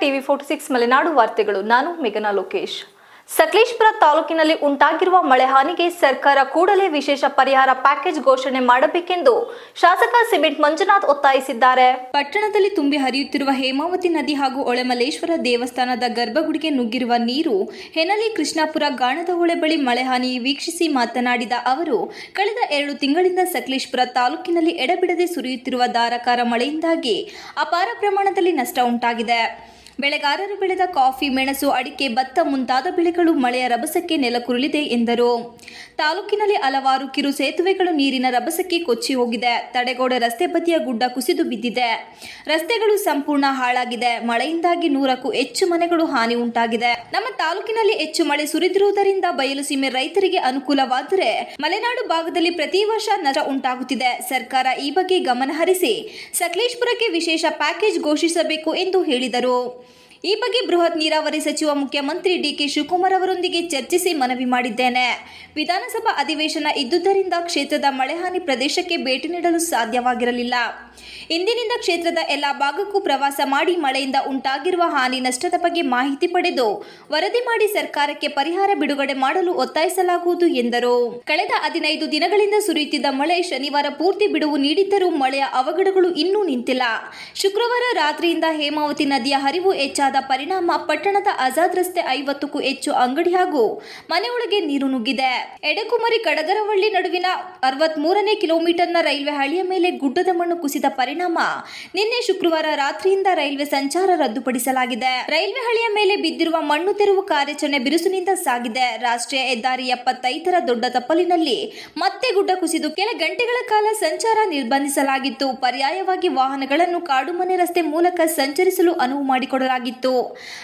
TV forty six Malenadu ವಾರ್ತೆಗಳು. ನಾನು ಮೇಘನಾ ಲೋಕೇಶ್. ಸಕಲೇಶ್ಪುರ ತಾಲೂಕಿನಲ್ಲಿ ಉಂಟಾಗಿರುವ ಮಳೆ ಹಾನಿಗೆ ಸರ್ಕಾರ ಕೂಡಲೇ ವಿಶೇಷ ಪರಿಹಾರ ಪ್ಯಾಕೇಜ್ ಘೋಷಣೆ ಮಾಡಬೇಕೆಂದು ಶಾಸಕ ಸಿಮೆಂಟ್ ಮಂಜುನಾಥ್ ಒತ್ತಾಯಿಸಿದ್ದಾರೆ. ಪಟ್ಟಣದಲ್ಲಿ ತುಂಬಿ ಹರಿಯುತ್ತಿರುವ ಹೇಮಾವತಿ ನದಿ ಹಾಗೂ ಒಳೆಮಲ್ಲೇಶ್ವರ ದೇವಸ್ಥಾನದ ಗರ್ಭಗುಡಿಗೆ ನುಗ್ಗಿರುವ ನೀರು ಹೆನಲಿ ಕೃಷ್ಣಾಪುರ ಗಾಣದ ಹೊಳೆ ಬಳಿ ಮಳೆ ಹಾನಿ ವೀಕ್ಷಿಸಿ ಮಾತನಾಡಿದ ಅವರು, ಕಳೆದ ಎರಡು ತಿಂಗಳಿಂದ ಸಕಲೇಶ್ಪುರ ತಾಲೂಕಿನಲ್ಲಿ ಎಡಬಿಡದೆ ಸುರಿಯುತ್ತಿರುವ ಧಾರಾಕಾರ ಮಳೆಯಿಂದಾಗಿ ಅಪಾರ ಪ್ರಮಾಣದಲ್ಲಿ ನಷ್ಟ ಉಂಟಾಗಿದೆ. ಬೆಳೆಗಾರರು ಬೆಳೆದ ಕಾಫಿ, ಮೆಣಸು, ಅಡಿಕೆ, ಭತ್ತ ಮುಂತಾದ ಬೆಳೆಗಳು ಮಳೆಯ ರಭಸಕ್ಕೆ ನೆಲಕುರುಳಿದೆ ಎಂದರು. ತಾಲೂಕಿನಲ್ಲಿ ಹಲವಾರು ಕಿರು ಸೇತುವೆಗಳು ನೀರಿನ ರಭಸಕ್ಕೆ ಕೊಚ್ಚಿ ಹೋಗಿದೆ. ತಡೆಗೋಡೆ ರಸ್ತೆ ಬದಿಯ ಗುಡ್ಡ ಕುಸಿದು ಬಿದ್ದಿದೆ. ರಸ್ತೆಗಳು ಸಂಪೂರ್ಣ ಹಾಳಾಗಿದೆ. ಮಳೆಯಿಂದಾಗಿ ನೂರಕ್ಕೂ ಹೆಚ್ಚು ಮನೆಗಳು ಹಾನಿ ಉಂಟಾಗಿದೆ. ನಮ್ಮ ತಾಲೂಕಿನಲ್ಲಿ ಹೆಚ್ಚು ಮಳೆ ಸುರಿದಿರುವುದರಿಂದ ಬಯಲು ಸೀಮೆ ರೈತರಿಗೆ ಅನುಕೂಲವಾದರೆ ಮಲೆನಾಡು ಭಾಗದಲ್ಲಿ ಪ್ರತಿ ವರ್ಷ ನಷ್ಟ ಉಂಟಾಗುತ್ತಿದೆ. ಸರ್ಕಾರ ಈ ಬಗ್ಗೆ ಗಮನಹರಿಸಿ ಸಕಲೇಶ್ಪುರಕ್ಕೆ ವಿಶೇಷ ಪ್ಯಾಕೇಜ್ ಘೋಷಿಸಬೇಕು ಎಂದು ಹೇಳಿದರು. ಈ ಬಗ್ಗೆ ಬೃಹತ್ ನೀರಾವರಿ ಸಚಿವ ಮುಖ್ಯಮಂತ್ರಿ ಡಿಕೆ ಶಿವಕುಮಾರ್ ಅವರೊಂದಿಗೆ ಚರ್ಚಿಸಿ ಮನವಿ ಮಾಡಿದ್ದೇನೆ. ವಿಧಾನಸಭಾ ಅಧಿವೇಶನ ಇದ್ದುದರಿಂದ ಕ್ಷೇತ್ರದ ಮಳೆಹಾನಿ ಪ್ರದೇಶಕ್ಕೆ ಭೇಟಿ ನೀಡಲು ಸಾಧ್ಯವಾಗಿರಲಿಲ್ಲ. ಇಂದಿನಿಂದ ಕ್ಷೇತ್ರದ ಎಲ್ಲ ಭಾಗಕ್ಕೂ ಪ್ರವಾಸ ಮಾಡಿ ಮಳೆಯಿಂದ ಉಂಟಾಗಿರುವ ಹಾನಿ ನಷ್ಟದ ಬಗ್ಗೆ ಮಾಹಿತಿ ಪಡೆದು ವರದಿ ಮಾಡಿ ಸರ್ಕಾರಕ್ಕೆ ಪರಿಹಾರ ಬಿಡುಗಡೆ ಮಾಡಲು ಒತ್ತಾಯಿಸಲಾಗುವುದು ಎಂದರು. ಕಳೆದ ಹದಿನೈದು ದಿನಗಳಿಂದ ಸುರಿಯುತ್ತಿದ್ದ ಮಳೆ ಶನಿವಾರ ಪೂರ್ತಿ ಬಿಡುವು ನೀಡಿದ್ದರೂ ಮಳೆಯ ಅವಘಡಗಳು ಇನ್ನೂ ನಿಂತಿಲ್ಲ. ಶುಕ್ರವಾರ ರಾತ್ರಿಯಿಂದ ಹೇಮಾವತಿ ನದಿಯ ಹರಿವು ಹೆಚ್ಚಾದ ಪರಿಣಾಮ ಪಟ್ಟಣದ ಆಜಾದ್ ರಸ್ತೆ ಐವತ್ತಕ್ಕೂ ಹೆಚ್ಚು ಅಂಗಡಿ ಹಾಗೂ ಮನೆಯೊಳಗೆ ನೀರು ನುಗ್ಗಿದೆ. ಎಡಕುಮರಿ ಕಡಗರವಳ್ಳಿ ನಡುವಿನ ಅರವತ್ಮೂರನೇ ಕಿಲೋಮೀಟರ್ನ ರೈಲ್ವೆ ಹಳಿಯ ಮೇಲೆ ಗುಡ್ಡದ ಮಣ್ಣು ಕುಸಿದ ಪರಿಣಾಮ ನಿನ್ನೆ ಶುಕ್ರವಾರ ರಾತ್ರಿಯಿಂದ ರೈಲ್ವೆ ಸಂಚಾರ ರದ್ದುಪಡಿಸಲಾಗಿದೆ. ರೈಲ್ವೆ ಹಳಿಯ ಮೇಲೆ ಬಿದ್ದಿರುವ ಮಣ್ಣು ತೆರವು ಕಾರ್ಯಾಚರಣೆ ಬಿರುಸಿನಿಂದ ಸಾಗಿದೆ. ರಾಷ್ಟ್ರೀಯ ಹೆದ್ದಾರಿ ಎಪ್ಪತ್ತೈದರ ದೊಡ್ಡ ತಪ್ಪಲಿನಲ್ಲಿ ಮತ್ತೆ ಗುಡ್ಡ ಕುಸಿದು ಕೆಲ ಗಂಟೆಗಳ ಕಾಲ ಸಂಚಾರ ನಿರ್ಬಂಧಿಸಲಾಗಿತ್ತು. ಪರ್ಯಾಯವಾಗಿ ವಾಹನಗಳನ್ನು ಕಾಡುಮನೆ ರಸ್ತೆ ಮೂಲಕ ಸಂಚರಿಸಲು ಅನುವು ಮಾಡಿಕೊಡಲಾಗಿತ್ತು.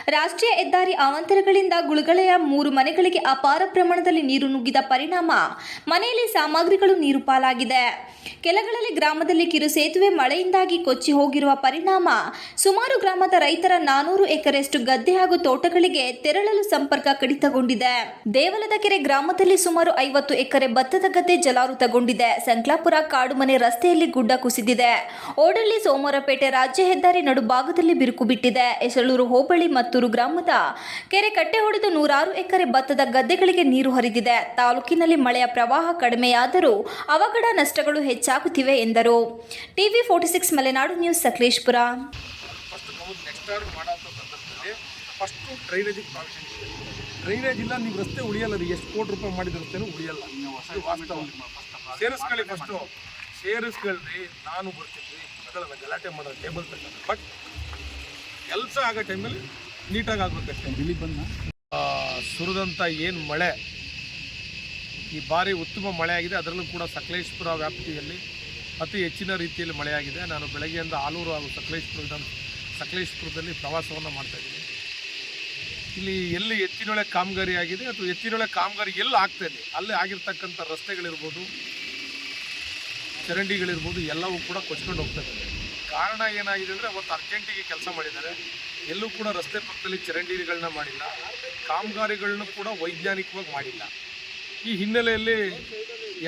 ರಾಷ್ಟ್ರೀಯ ಹೆದ್ದಾರಿ ಅವಾಂತರಗಳಿಂದ ಗುಳಗಳೆಯ ಮೂರು ಮನೆಗಳಿಗೆ ಅಪಾರ ಪ್ರಮಾಣದಲ್ಲಿ ನೀರು ನುಗ್ಗಿದ ಪರಿಣಾಮ. ಮನೆಯಲ್ಲಿ ಸಾಮಗ್ರಿಗಳು ನೀರು ಪಾಲಾಗಿದೆ. ಕೆಲಗಳಲ್ಲಿ ಗ್ರಾಮದಲ್ಲಿ ಕಿರು ಸೇತುವೆ ಮಳೆಯಿಂದಾಗಿ ಕೊಚ್ಚಿ ಹೋಗಿರುವ ಪರಿಣಾಮ. ಸುಮಾರು ಗ್ರಾಮದ ರೈತರ ನಾನೂರು ಎಕರೆಯಷ್ಟು ಗದ್ದೆ ಹಾಗೂ ತೋಟಗಳಿಗೆ ತೆರಳಲು ಸಂಪರ್ಕ ಕಡಿತಗೊಂಡಿದೆ. ದೇವಲದ ಕೆರೆ ಗ್ರಾಮದಲ್ಲಿ ಸುಮಾರು ಐವತ್ತು ಎಕರೆ ಭತ್ತದ ಗದ್ದೆ ಜಲಾವೃತಗೊಂಡಿದೆ. ಸಂಕ್ಲಾಪುರ ಕಾಡುಮನೆ ರಸ್ತೆಯಲ್ಲಿ ಗುಡ್ಡ ಕುಸಿದಿದೆ. ಓಡಳ್ಳಿ ಸೋಮವಾರಪೇಟೆ ರಾಜ್ಯ ಹೆದ್ದಾರಿ ನಡುಭಾಗದಲ್ಲಿ ಬಿರುಕು ಬಿಟ್ಟಿದೆ. ಎಸಳೂರು ಹೋಬಳಿ ಮತ್ತೂರು ಗ್ರಾಮದ ಕೆರೆ ಕಟ್ಟೆ ಹೊಡೆದು ನೂರಾರು ಎಕರೆ ಭತ್ತದ ಗದ್ದೆಗಳಿಗೆ ನೀರು ಹರಿದಿದೆ. ತಾಲೂಕಿನಲ್ಲಿ ಮಳೆಯ ಪ್ರವಾಹ ಕಡಿಮೆಯಾದರೂ ಅವಘಡ ನಷ್ಟಗಳು ಹೆಚ್ಚಾಗುತ್ತಿವೆ ಎಂದರು. TV forty six Malenadu news Sakleshpur. First ಡ್ರೈನೇಜಿಗೆ provision ಇದೆ ಡ್ರೈನೇಜ್ ಇಲ್ಲ ನೀವು ರಸ್ತೆ ಉಳಿಯಲ್ಲ ರೀ. ಎಷ್ಟು ಕೋಟಿ ರೂಪಾಯಿ ಮಾಡಿದ ರಸ್ತೆನೂ ಉಳಿಯಲ್ಲ. ಸೇರಿಸ್ಕೊಳ್ಳಿ ಫಸ್ಟು ಸೇರಿಸ್ಕೊಳ್ರಿ ನಾನು ಬರ್ತೀನಿ. ಅದಲ್ಲ ಗಲಾಟೆ ಮಾಡೋ ಟೇಬಲ್ ತಗೊಂಡು ಬಟ್ ಕೆಲಸ ಆಗೋ ಟೈಮಲ್ಲಿ ನೀಟಾಗಿ ಆಗ್ಬೇಕಷ್ಟೇ. ಬಿಳಿ ಬಣ್ಣ ಸುರಿದಂಥ ಏನು ಮಳೆ ಈ ಬಾರಿ ಉತ್ತಮ ಮಳೆಯಾಗಿದೆ. ಅದರಲ್ಲೂ ಕೂಡ ಸಕಲೇಶ್ಪುರ ವ್ಯಾಪ್ತಿಯಲ್ಲಿ ಅತಿ ಹೆಚ್ಚಿನ ರೀತಿಯಲ್ಲಿ ಮಳೆಯಾಗಿದೆ. ನಾನು ಬೆಳಗ್ಗೆಯಿಂದ ಆಲೂರು ಹಾಗೂ ಸಕಲೇಶ್ಪುರ ವಿಧಾನ ಸಕಲೇಶ್ಪುರದಲ್ಲಿ ಪ್ರವಾಸವನ್ನು ಮಾಡ್ತಾಯಿದ್ದೀನಿ ಇಲ್ಲಿ ಎಲ್ಲಿ ಎತ್ತಿನೊಳೆ ಕಾಮಗಾರಿ ಆಗಿದೆ ಅಥವಾ ಎತ್ತಿನೊಳೆ ಕಾಮಗಾರಿ ಎಲ್ಲಿ ಆಗ್ತಾ ಇದೆ? ಅಲ್ಲಿ ಆಗಿರ್ತಕ್ಕಂಥ ರಸ್ತೆಗಳಿರ್ಬೋದು ಚರಂಡಿಗಳಿರ್ಬೋದು ಎಲ್ಲವೂ ಕೂಡ ಕೊಚ್ಕೊಂಡು ಹೋಗ್ತಾ ಇದ್ದಾರೆ ಕಾರಣ ಏನಾಗಿದೆ ಅಂದರೆ ಅವತ್ತು ಅರ್ಜೆಂಟಿಗೆ ಕೆಲಸ ಮಾಡಿದ್ದಾರೆ. ಎಲ್ಲೂ ಕೂಡ ರಸ್ತೆ ಪಕ್ಕದಲ್ಲಿ ಚರಂಡಿಗಳನ್ನ ಮಾಡಿಲ್ಲ. ಕಾಮಗಾರಿಗಳನ್ನ ಕೂಡ ವೈಜ್ಞಾನಿಕವಾಗಿ ಮಾಡಿಲ್ಲ. ಈ ಹಿನ್ನೆಲೆಯಲ್ಲಿ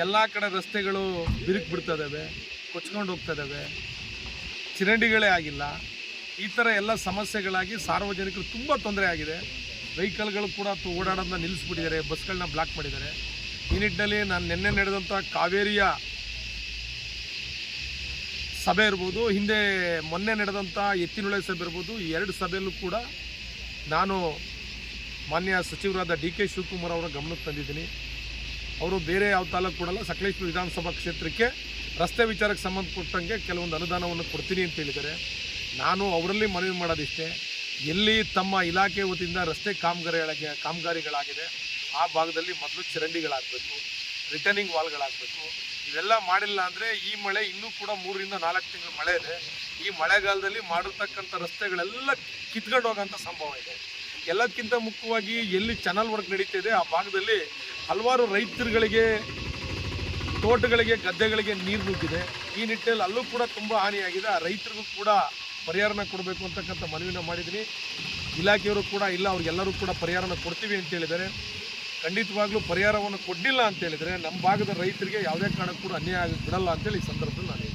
ಎಲ್ಲ ಕಡೆ ರಸ್ತೆಗಳು ಬಿರುಕು ಬಿಡ್ತಾ ಇದ್ದಾವೆ ಕೊಚ್ಕೊಂಡು ಹೋಗ್ತಾ ಇದ್ದಾವೆ ಚರಂಡಿಗಳೇ ಆಗಿಲ್ಲ. ಈ ಥರ ಎಲ್ಲ ಸಮಸ್ಯೆಗಳಾಗಿ ಸಾರ್ವಜನಿಕರು ತುಂಬ ತೊಂದರೆ ಆಗಿದೆ. ವೆಹಿಕಲ್ಗಳು ಕೂಡ ಓಡಾಡೋದನ್ನ ನಿಲ್ಲಿಸ್ಬಿಟ್ಟಿದ್ದಾರೆ ಬಸ್ಗಳನ್ನ ಬ್ಲಾಕ್ ಮಾಡಿದ್ದಾರೆ. ಈ ನಿಟ್ಟಿನಲ್ಲಿ ನಾನು ನಿನ್ನೆ ನಡೆದಂಥ ಕಾವೇರಿಯ ಸಭೆ ಇರ್ಬೋದು, ಹಿಂದೆ ಮೊನ್ನೆ ನಡೆದಂಥ ಎತ್ತಿನೊಳೆ ಸಭೆ ಇರ್ಬೋದು, ಈ ಎರಡು ಸಭೆಯಲ್ಲೂ ಕೂಡ ನಾನು ಮಾನ್ಯ ಸಚಿವರಾದ ಡಿ ಕೆ ಶಿವಕುಮಾರ್ ಅವರ ಗಮನಕ್ಕೆ ತಂದಿದ್ದೀನಿ. ಅವರು ಬೇರೆ ಯಾವ ತಾಲೂಕು ಕೊಡಲ್ಲ, ಸಕಲೇಶ್ಪುರ ವಿಧಾನಸಭಾ ಕ್ಷೇತ್ರಕ್ಕೆ ರಸ್ತೆ ವಿಚಾರಕ್ಕೆ ಸಂಬಂಧಪಟ್ಟಂಗೆ ಕೆಲವೊಂದು ಅನುದಾನವನ್ನು ಕೊಡ್ತೀನಿ ಅಂತ ಹೇಳಿದ್ದಾರೆ. ನಾನು ಅವರಲ್ಲಿ ಮನವಿ ಮಾಡೋದಿಷ್ಟೇ, ಎಲ್ಲಿ ತಮ್ಮ ಇಲಾಖೆ ವತಿಯಿಂದ ರಸ್ತೆ ಕಾಮಗಾರಿಗಳಿಗೆ ಕಾಮಗಾರಿಗಳಾಗಿದೆ, ಆ ಭಾಗದಲ್ಲಿ ಮೊದಲು ಚರಂಡಿಗಳಾಗಬೇಕು. ರಿಟರ್ನಿಂಗ್ ವಾಲ್ಗಳಾಗಬೇಕು ಇವೆಲ್ಲ ಮಾಡಿಲ್ಲ ಅಂದರೆ ಈ ಮಳೆ ಇನ್ನೂ ಕೂಡ ಮೂರರಿಂದ ನಾಲ್ಕು ತಿಂಗಳು ಮಳೆ ಇದೆ. ಈ ಮಳೆಗಾಲದಲ್ಲಿ ಮಾಡಿರ್ತಕ್ಕಂಥ ರಸ್ತೆಗಳೆಲ್ಲ ಕಿತ್ಕೊಂಡು ಹೋಗೋಂಥ ಸಂಭವ ಇದೆ. ಎಲ್ಲದಕ್ಕಿಂತ ಮುಖ್ಯವಾಗಿ ಎಲ್ಲಿ ಚನಲ್ ವರ್ಕ್ ನಡೀತಿದೆ ಆ ಭಾಗದಲ್ಲಿ ಹಲವಾರು ರೈತರುಗಳಿಗೆ, ತೋಟಗಳಿಗೆ, ಗದ್ದೆಗಳಿಗೆ ನೀರು ನುಗ್ಗಿದೆ. ಈ ನಿಟ್ಟಿನಲ್ಲಿ ಅಲ್ಲೂ ಕೂಡ ತುಂಬ ಹಾನಿಯಾಗಿದೆ. ಆ ರೈತರಿಗೂ ಕೂಡ ಪರಿಹಾರನ ಕೊಡಬೇಕು ಅಂತಕ್ಕಂಥ ಮನವಿನ ಮಾಡಿದ್ದೀನಿ. ಇಲಾಖೆಯವರು ಕೂಡ ಇಲ್ಲ, ಅವ್ರಿಗೆಲ್ಲರೂ ಕೂಡ ಪರಿಹಾರನ ಕೊಡ್ತೀವಿ ಅಂತ ಹೇಳಿದ್ದಾರೆ. ಖಂಡಿತವಾಗ್ಲೂ ಪರಿಹಾರವನ್ನು ಕೊಡ್ಲಿಲ್ಲ ಅಂತ ಹೇಳಿದ್ರೆ ನಮ್ಮ ಭಾಗದ ರೈತರಿಗೆ ಯಾವುದೇ ಕಾರಣಕ್ಕೂ ಅನ್ಯಾಯ ಆಗಿ ಬಿಡಲ್ಲ ಅಂತೇಳಿ ಈ ಸಂದರ್ಭದಲ್ಲಿ ನಾನು.